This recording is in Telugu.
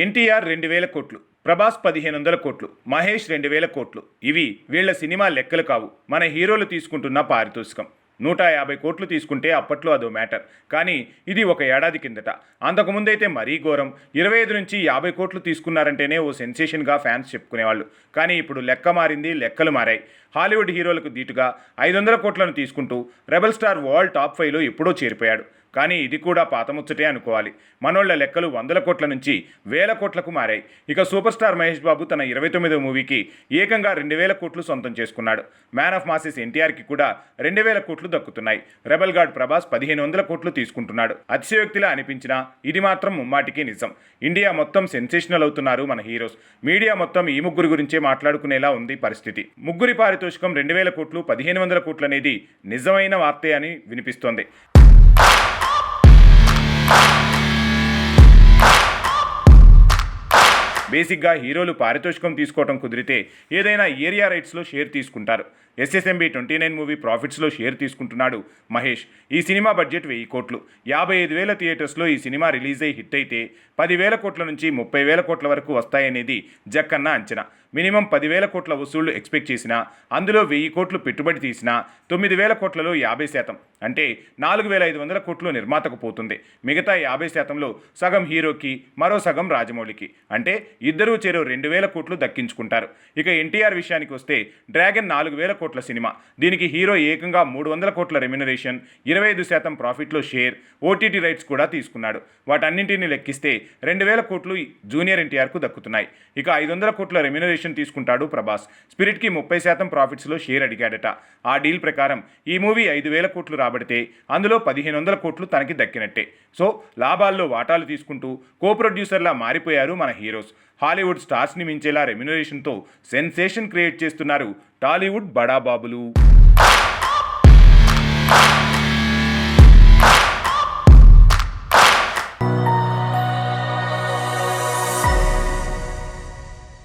ఎన్టీఆర్ రెండు వేల కోట్లు ప్రభాస్ పదిహేను వందల కోట్లు మహేష్ రెండు వేల కోట్లు. ఇవి వీళ్ళ సినిమా లెక్కలు కావు. మన హీరోలు తీసుకుంటున్న పారితోషికం. నూట యాభై కోట్లు తీసుకుంటే అప్పట్లో అదో మ్యాటర్. కానీ ఇది ఒక ఏడాది కిందట. అంతకుముందైతే మరీ ఘోరం. ఇరవై ఐదు నుంచి యాభై కోట్లు తీసుకున్నారంటేనే ఓ సెన్సేషన్గా ఫ్యాన్స్ చెప్పుకునేవాళ్ళు. కానీ ఇప్పుడు లెక్క మారింది లెక్కలు మారాయి. హాలీవుడ్ హీరోలకు దీటుగా ఐదు వందల కోట్లను తీసుకుంటూ రెబల్ స్టార్ వరల్డ్ టాప్ ఫైవ్లో ఎప్పుడో చేరిపోయాడు. కానీ ఇది కూడా పాతముచ్చటే అనుకోవాలి. మనోళ్ళ లెక్కలు వందల కోట్ల నుంచి వేల కోట్లకు మారాయి. ఇక సూపర్ స్టార్ మహేష్ బాబు తన ఇరవై తొమ్మిదో మూవీకి ఏకంగా రెండు వేల కోట్లు సొంతం చేసుకున్నాడు. మ్యాన్ ఆఫ్ మాసెస్ ఎన్టీఆర్కి కూడా రెండు వేల కోట్లు దక్కుతున్నాయి. రెబల్ గార్డ్ ప్రభాస్ పదిహేను వందల కోట్లు తీసుకుంటున్నాడు. అతిశయోక్తిలా అనిపించినా ఇది మాత్రం ముమ్మాటికి నిజం. ఇండియా మొత్తం సెన్సేషనల్ అవుతున్నారు మన హీరోస్. మీడియా మొత్తం ఈ ముగ్గురు గురించే మాట్లాడుకునేలా ఉంది పరిస్థితి. ముగ్గురి పారితోషికం రెండు వేల కోట్లు పదిహేను వందల కోట్లు అనేది నిజమైన వార్తే అని వినిపిస్తోంది. బేసిక్గా హీరోలు పారితోషికం తీసుకోవడం కుదిరితే ఏదైనా ఏరియా రైట్స్లో షేర్ తీసుకుంటారు. ఎస్ఎస్ఎంబి ట్వంటీ నైన్ మూవీ ప్రాఫిట్స్లో షేర్ తీసుకుంటున్నాడు మహేష్. ఈ సినిమా బడ్జెట్ వెయ్యి కోట్లు. యాభై ఐదు వేల థియేటర్స్లో ఈ సినిమా రిలీజ్ అయి హిట్ అయితే పదివేల కోట్ల నుంచి ముప్పై వేల కోట్ల వరకు వస్తాయనేది జక్కన్న అంచనా. మినిమం పదివేల కోట్ల వసూళ్ళు ఎక్స్పెక్ట్ చేసినా అందులో వెయ్యి కోట్లు పెట్టుబడి తీసినా తొమ్మిది వేల కోట్లలో యాభై శాతం. అంటే నాలుగు వేల ఐదు వందల కోట్లు నిర్మాతకు పోతుంది. మిగతా యాభై శాతంలో సగం హీరోకి మరో సగం రాజమౌళికి. అంటే ఇద్దరూ చేరో రెండు వేల కోట్లు దక్కించుకుంటారు. ఇక ఎన్టీఆర్ విషయానికి వస్తే డ్రాగన్ నాలుగు వేల కోట్ల సినిమా. దీనికి హీరో ఏకంగా మూడు వందల కోట్ల రెమ్యునరేషన్ ఇరవై ఐదు శాతం ప్రాఫిట్లో షేర్ ఓటీటీ రైట్స్ కూడా తీసుకున్నాడు. వాటన్నింటిని లెక్కిస్తే రెండు వేల కోట్లు జూనియర్ ఎన్టీఆర్కు దక్కుతున్నాయి. ఇక ఐదు వందల కోట్ల రెమ్యునరేషన్ తీసుకుంటాడు ప్రభాస్. స్పిరిట్కి ముప్పై శాతం ప్రాఫిట్స్లో షేర్ అడిగాడట. ఆ డీల్ ప్రకారం ఈ మూవీ ఐదు వేల కోట్లు రాబడితే అందులో పదిహేను వందల కోట్లు తనకి దక్కినట్టే. సో లాభాల్లో వాటాలు తీసుకుంటూ కో ప్రొడ్యూసర్లా మారిపోయారు మన హీరోస్. హాలీవుడ్ స్టార్స్ని మించేలా రెమ్యునరేషన్తో సెన్సేషన్ క్రియేట్ చేస్తున్నారు టాలీవుడ్ బడాబాబులు.